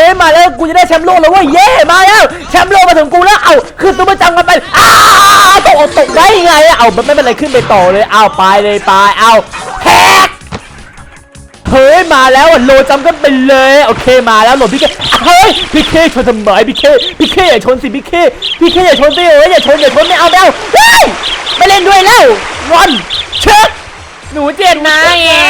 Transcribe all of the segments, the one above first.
ฮ้ยมาแล้วกูจะได้แชมป์โลกแล้วเว้ยเย่มาแล้วแชมป์โลกมาถึงกูแล้วเอาขึ้นตัวประจำกันไปอ้าตกออกตกได้ยังไงเอาไม่เป็นไรขึ้นไปต่อเลยเอาไปเลยไปเอาแฮกเฮ้ยมาแล้วโลจำกันไปเลยโอเคมาแล้วโหลดพี่เคเฮ้ยพี่เคชนทำไมพี่เคพี่เคอย่าชนสิพี่เคพี่เคอย่าชนสิเอ้ยอย่าชนอย่าชนไม่เอาไม่เอาเฮ้ยไม่เล่นด้วยแล้วงอนเชิดหนูเจ็บนะแง่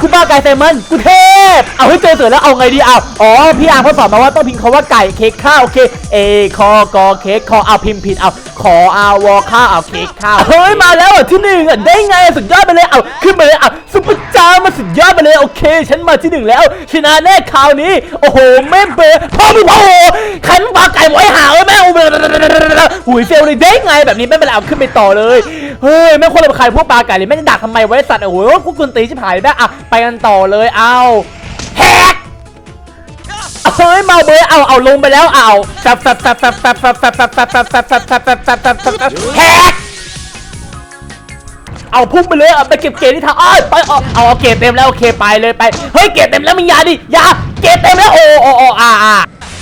คุณป้าไก่ไซมอนกูเทพ เอาให้เจอเสือแล้วเอาไงดีเอาอ๋อพี่อาร์เขาสอนมาว่าต้องพิมพ์คำว่าไก่เค้กข้าวโอเคเอคอกอเค้กคอเอาพิมพ์ผิดเอาขออาวอข้าวเอาเค้กข้าวเฮ้ยมาแล้วอะที่หนึ่งอะได้ไงสุดยอดไปเลยเอาขึ้นมาเลยอะซุปเปอร์จ้ามาสุดยอดไปเลยโอเค ฉันมาที่หนึ่งแล้วชนะแน่คราวนี้ โอ้โหแม่เบย์พ่อพี่พ่อโหขันปาไก่ไว้หาเว้ยแม่ หุยเซลเลยได้งไงแบบนี้ไม่เป็นไรเอาขึ้นไปต่อเลยเฮ้ยแม่งคนละใครพวกปลาไก่เลยแม่งจะดักทำไมไว้สัตว์โอ้โหกูกุนตีชิบหายแม่อะไปกันต่อเลยเอาแฮกเฮ้ยมาเบยเอาเอาลงไปแล้วเอาซับซับซับซับซับซับซับซับซับซับซับซับซับซับซับซับซับแฮกเอาพุ่งไปเลยเอาไปเก็บเกรดที่ทางอ้อยไปเอาเอาเกรดเต็มแล้วโอเคไปเลยไปเฮ้ยเกรดเต็มแล้วมึงยาดิยาเกรดเต็มแล้วโอ้โอ้โอ้อ่า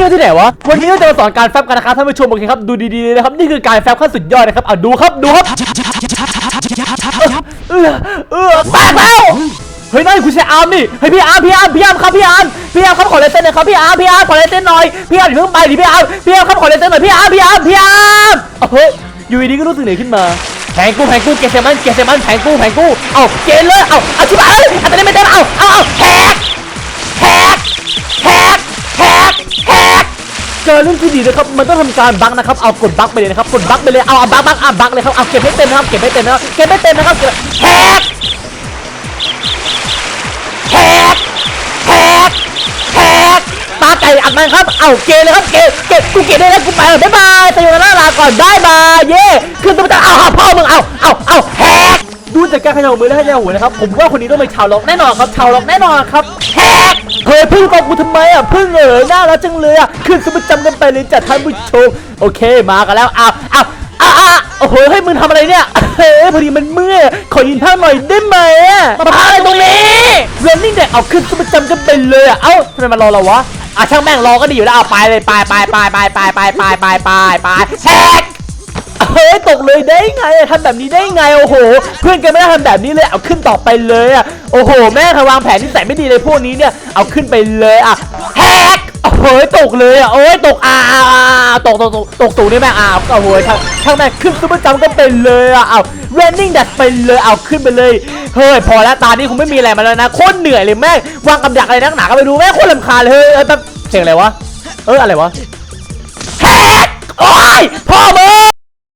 เราที่ไหนวะ วันนี้เราจะมาสอนการแฟบกันนะครับท่านผู้ชมโอเคครับ ดูดีๆเลยนะครับ นี่คือการแฟบขั้นสุดยอดนะครับเอาดูครับ ดูครับเออเออแตกแล้วเฮ้ยนั่นคุณชายอาร์มนี่เฮ้ยพี่อาร์มพี่อาร์มพี่อาร์มครับพี่อาร์มพี่อาร์มครับขอเลเซนหน่อยครับพี่อาร์มพี่อาร์มขอเลเซนหน่อยพี่อาร์มอย่าเพิ่งไปดิพี่อาร์มพี่อาร์มครับขอเลเซนหน่อยพี่อาร์มพี่อาร์มพี่อาร์มเฮ้ยอยู่ดีๆก็รู้สึกเหนื่อยขึ้นมาแผงกูแผงกูเกเซมันเกเซมันแผงกูแผงกูเอาเกณเลยเอาเอาชิบหายอันนี้ไม่ได้เอาเอาเอาแฮก เจอเรื่องที่ดีนะครับมันต้องทำการบั๊กนะครับเอากดบั๊กไปเลยนะครับกดบั๊กไปเลยเอาเอาบั๊กบั๊กอะบั๊กเลยครับเอาเก็บให้เต็มนะครับเก็บให้เต็มนะครับเก็บให้เต็มนะครับเก็บแฮกแฮกแฮกแฮกปลาไก่อัดมันครับเอาเกเลยครับเกเกกูเกได้แล้วกูไปแล้วบ๊ายบายแต่อยู่หน้าลาก่อนได้มาเย่ขึ้นตัวจะเอาเอาพ่อมึงเอาเอาเอาแฮก ดูจาเขย่ามือและขยับหัวนะครับผมว่าคนนี้ต้องเป็นชาวล็อกแน่นอนครับชาวล็อกแน่นอนครับแฮกเฮ้ยพึ่งตอบกูทำไมอะพึ่งเอ๋ยน่ารักจังเลยอะขึ้นสมจำกันไปเลยจัดท่านผู้ชมโอเคมากันแล้วอ้าวอ้าวอ้าวอ้าโอ้โหเฮ้มึงทำอะไรเนี่ยเฮ้ยพอดีมันเมื่อยขอยืนท่าหน่อยได้ไหมอะมาพาอะไรตรงนี้เรนนิ่งเด็กเอาขึ้นสมจำกันไปเลยอะเอ้าทำไมมารอเราวะอะช่างแม่งรอก็ดีอยู่แล้วเอาไปเลยไปไปไปไปไปไปไปไปไปไปแฮก เฮ้ยตกเลยได้ไงทำแบบนี้ได้ไงโอ้โห เพื่อนกันไม่ได้ทำแบบนี้เลยเอาขึ้นต่อไปเลยอะโอ้โห แม่เคยวางแผนที่ใส่ไม่ดีเลยพวกนี้เนี่ยเอาขึ้นไปเลยอะแฮกโอ้ยตกเลยอะโอ้ยตกอ่าตกตกตกตกสูนี่แม่อ่าโอ้โหช่างช่างแม่ขึ้นซุปเปอร์จัมป์ก็ไปเลยอะเอาเรนนิ่งดัดไปเลยเอาขึ้นไปเลยเฮ้ยพอแล้วตานี้คงไม่มีอะไรมาแล้วนะโคตรเหนื่อยเลยแม่วางกำดักอะไรนักหนาก็ไปดูแม่โคตรลำคาเลยเฮ้ยเอ้ยแป๊บเสียงอะไรวะเอออะไรวะแฮกโอ้ยพ่อมึ